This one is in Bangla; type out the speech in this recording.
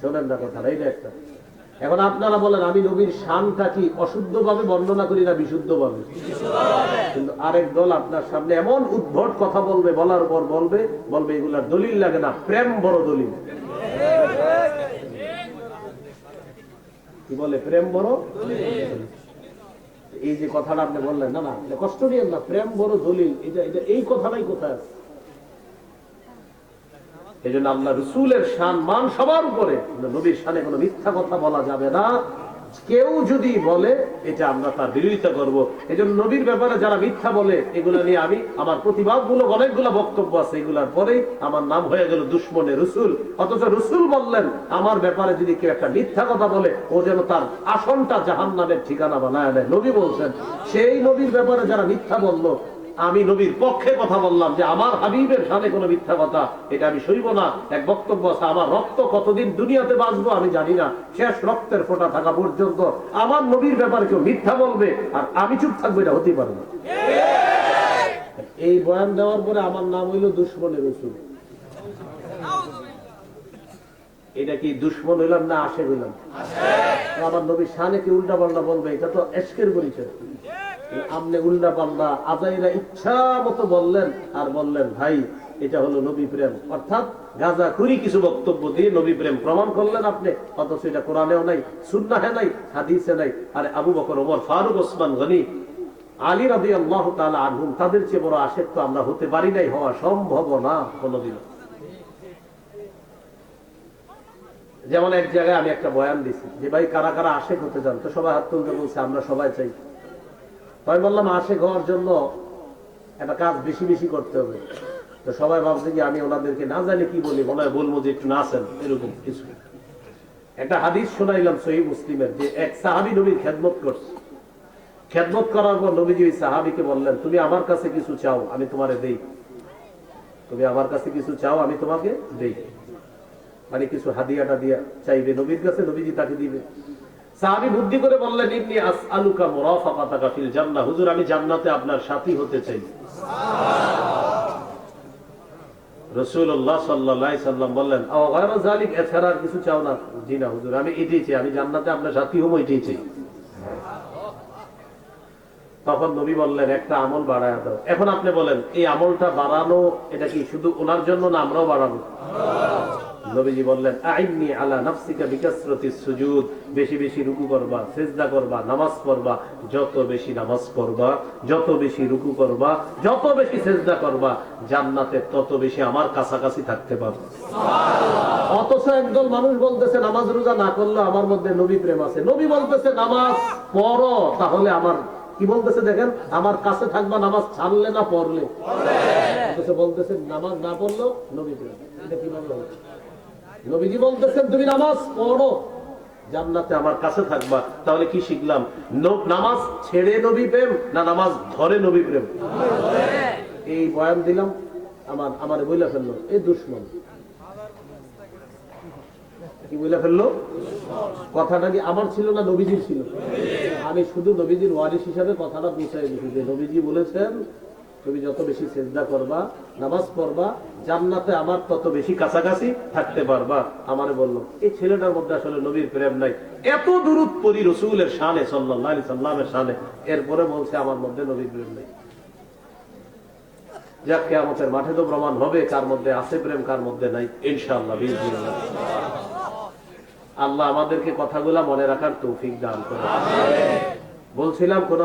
শোনেন না কথা এইটা একটা। এখন আপনারা বলেন, আমি নবীর শানটা কি অশুদ্ধ ভাবে বর্ণনা করি না বিশুদ্ধ ভাবে কিন্তু আরেক দল আপনার সামনে এমন উদ্ভট কথা বলবে, বলার পর বলবে বলবে এগুলার দলিল লাগে না, প্রেম বড় দলিল। কি বলে, প্রেম বড়? এই যে কথাটা আপনি বললেন, না না কষ্ট নিয়েন না, প্রেম বড় দলিল, এটা এটা এই কথাটাই কোথায় এই জন্য আল্লাহ রসুলের শান, মান সবার উপরে। নবীর শানে কোনো মিথ্যা কথা বলা যাবে না। কেউ যদি বলে, এটা আমরা তার বিরোধিতা করব। এই জন্য নবীর ব্যাপারে যারা মিথ্যা বলে, এগুলো নিয়ে আমি আমার প্রতিবাদ মূলক অনেকগুলো বক্তব্য আছে, এগুলার পরেই আমার নাম হয়ে গেল দুশ্মনে রসুল। অথচ রসুল বললেন, আমার ব্যাপারে যদি কেউ একটা মিথ্যা কথা বলে, ও যেন তার আসনটা জাহান নামের ঠিকানা বানায় নেয় নবী বলছেন, সেই নবীর ব্যাপারে যারা মিথ্যা বলল আমি নবীর পক্ষে কথা বললাম যে আমার হাবিবের সামনে কোনো মিথ্যা কথা, এটা আমি সইব না। এক বক্তব্য আছে, আমার রক্ত কতদিন দুনিয়াতে বাঁচবো আমি জানি না। শেষ রক্তের ফোঁটা থাকা পর্যন্ত আমার নবীর ব্যাপারে কেউ মিথ্যা বলবে আর আমি চুপ থাকব, এটা হতেই পারে না। এই বয়ান দেওয়ার পরে আমার নাম হইল দুশ্মনের রসুল। এটা কি দুশ্মন হইলাম না আশে হইলাম? আমার নবীর শানে কি উল্টা পাল্টা বলবে, এটা তো এসকের পরিচয়। আমনে উল্টা পাল্টা আজাইরা ইচ্ছা মতো বললেন, আর বললেন, ভাই, এটা হলো নবী প্রেম। অর্থাৎ গাজা খুরি কিছু বক্তব্য দিয়ে নবী প্রেম প্রমাণ করলেন আপনি, অথচ এটা কোরআনেও নাই, সুন্নাহে নাই, হাদিসে নাই। আরে আবু বকর, ওমর, ফারুক, ওসমান গনি, আলী রাদি আল্লাহ তালা আনহুম, তাদের চেয়ে বড় আশেক তো আমরা হতে পারি নাই, হওয়া সম্ভব না কোনোদিন যেমন এক জায়গায় আমি একটা বয়ান দিছি, যে ভাই, কারা কারা আশেক হতে চান? তো সবাই হাত তুলতে বলছে, আমরা সবাই চাই। আমি বললাম, আশেক হওয়ার জন্য একটা কাজ বেশি বেশি করতে হবে। তো সবাই ভাবছে যে আমি ওনাদেরকে না জানি কি বলি, মনে হয় বলব যে একটু নাচেন, এরকম কিছু। একটা হাদিস শোনাইলাম সহি মুসলিমের যে এক সাহাবি নবীর খেদমত করছে। খেদমত করার পর নবীজি ওই সাহাবিকে বললেন, তুমি আমার কাছে কিছু চাও, আমি তোমারে দেই। তুমি আমার কাছে কিছু চাও, আমি তোমাকে দেই। মানে কিছু হাদিয়াটা দিয়া চাইবে নবীর কাছে, নবীজি তাকে দিবে। সাহাবি বুদ্ধি করে বললেন মুরাফাকাতাকা ফিল জান্নাহ। হুজুর, আমি জান্নাতে আপনার সাথী হতে চাই। সাল্লাম বললেন এছাড়া কিছু চাও না? জি না হুজুর, আমি এটাই চাই, আমি জান্নাতে আপনার সাথী এটাই চাই। তখন নবী বললেন, একটা আমল বাড়ায় দাও। এখন আপনি বলেন, এই আমলটা বাড়ানো, এটা কি শুধু ওনার জন্য না আমরাও বাড়াবো? নবীজি বললেন আইনি আলা নাফসিকা বিকাসরতি সুজুদ। বেশি বেশি রুকু করবা সেজদা করবা নামাজ পড়বা। যত বেশি নামাজ পড়বা যত বেশি রুকু করবা যত বেশি সেজদা করবা জান্নাতে তত বেশি আমার কাছাকাছি থাকতে পারবা অথচ একদল মানুষ বলতেছে নামাজ রোজা না করলে আমার মধ্যে নবী প্রেম আছে। নবী বলতেছে নামাজ পড়ো তাহলে আমার কি বলতেছে দেখেন? আমার কাছে থাকবা নামাজ ছাড়লে না পড়লে। বলতেছে নামাজ না পড়ল নবী প্রেম এটা কীভাবে নবীজি বলতেছেন, তুমি নামাজ পড়ো। জান্নাতে আমার কাছে থাকবা। তাহলে কি শিখলাম? নামাজ ছেড়ে নবী প্রেম না নামাজ ধরে নবী প্রেম? এই বয়ান দিলাম, আমার আমার বইলা ফেলল। এই দুশ্মন। কি বইলা ফেলল? কথাটা কি আমার ছিল না নবীজির ছিল? আমি শুধু নবীজির ওয়ারিস হিসাবে কথাটা বুঝাই দিচ্ছি যে নবীজি বলেছেন তুমি যত বেশি চেষ্টা করবা, নামাজ পড়বা, জান্নাতে আমার তত বেশি কাছাকাছি থাকতে পারবা। আমারে বলল, এই ছেলেটার মধ্যে আসলে নবীর প্রেম নাই। এত দূরত পরি রসুলের শানে সাল্লাহ সাল্লামের শানে। এরপরে বলছে, আমার মধ্যে নবীর প্রেম নেই। যাক, কেয়ামতের মাঠে তো প্রমাণ হবে কার মধ্যে আছে প্রেম, কার মধ্যে নাই। ইনশাআল্লাহ আল্লাহ আমাদেরকে কথাগুলা মনে রাখার তৌফিক দান করে বলছিলাম, কোন